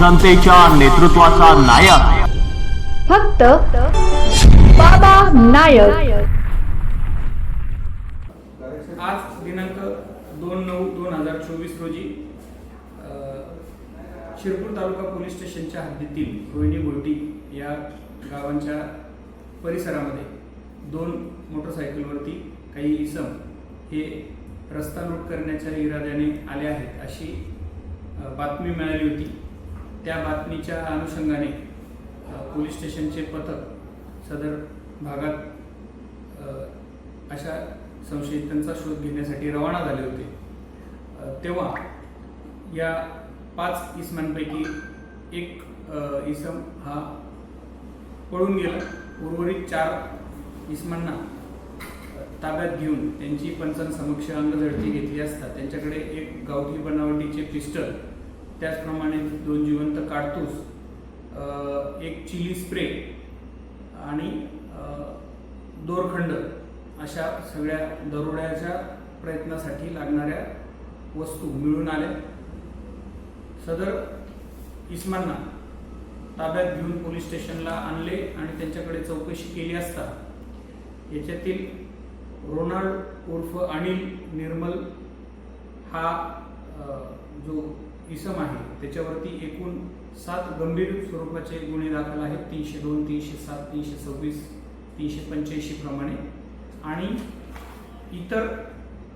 जनतेच्या नेतृत्वाचा नायक. फक्त बाबा नायक. आज दिनांक दोन नऊ दोन हजार चोवीस रोजी शिरपूर तालुका पोलीस स्टेशनच्या हद्दीतील रोहिणी बोलटी या गावांच्या परिसरामध्ये दोन मोटरसायकलवरती काही इसम हे रस्ता लूट करण्याच्या इराद्याने आले आहेत अशी बातमी मिळाली होती. त्या बातमीच्या अनुषंगाने पोलीस स्टेशनचे पथक सदर भागात अशा संशयितांचा शोध घेण्यासाठी रवाना झाले होते. तेव्हा या पाच इसमांपैकी एक इसम हा पळून गेला. उर्वरित चार इसमांना ताब्यात घेऊन त्यांची पंचांसमक्ष अंगझडती घेतली असता त्यांच्याकडे एक गावठी बनावटीचे पिस्टल त्याचप्रमाणे दोन जिवंत काडतूस एक चिली स्प्रे आणि दोरखंड अशा सगळ्या दरोड्याच्या प्रयत्नासाठी लागणाऱ्या वस्तू मिळून आल्या. सदर इस्मांना ताब्यात घेऊन पोलीस स्टेशनला आणले आणि त्यांच्याकडे चौकशी केली असता याच्यातील रोनाल्ड उर्फ अनिल निर्मल हा जो इसम आहे. त्याच्यावरती एकूण सात गंभीर स्वरूपाचे गुन्हे दाखल आहेत. तीनशे दोन तीनशे सात तीनशे सव्वीस तीनशे पंच्याऐंशी प्रमाणे. आणि इतर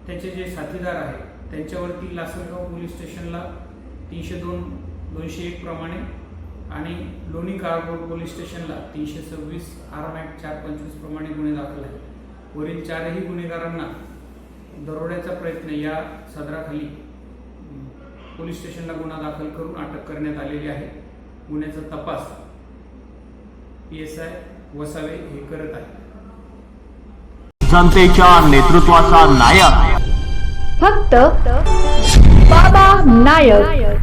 त्याचे जे साथीदार आहेत त्यांच्यावरती लासलगाव पोलीस स्टेशनला तीनशे दोन दोनशे एक प्रमाणे आणि लोणी काळगोड पोलीस स्टेशनला तीनशे सव्वीस आर्म ॲक्ट चार पंचवीस प्रमाणे गुन्हे दाखल आहेत. वरील चारही गुन्हेगारांना दरोड्याचा प्रयत्न या सदराखाली पोलीस स्टेशनला गुन्हा दाखल करून अटक करण्यात आलेली आहे. गुन्ह्याचा तपास पी एस आय वसावे हे करत आहे जनतेच्या नेतृत्वाचा नायक. फक्त बाबा नायक.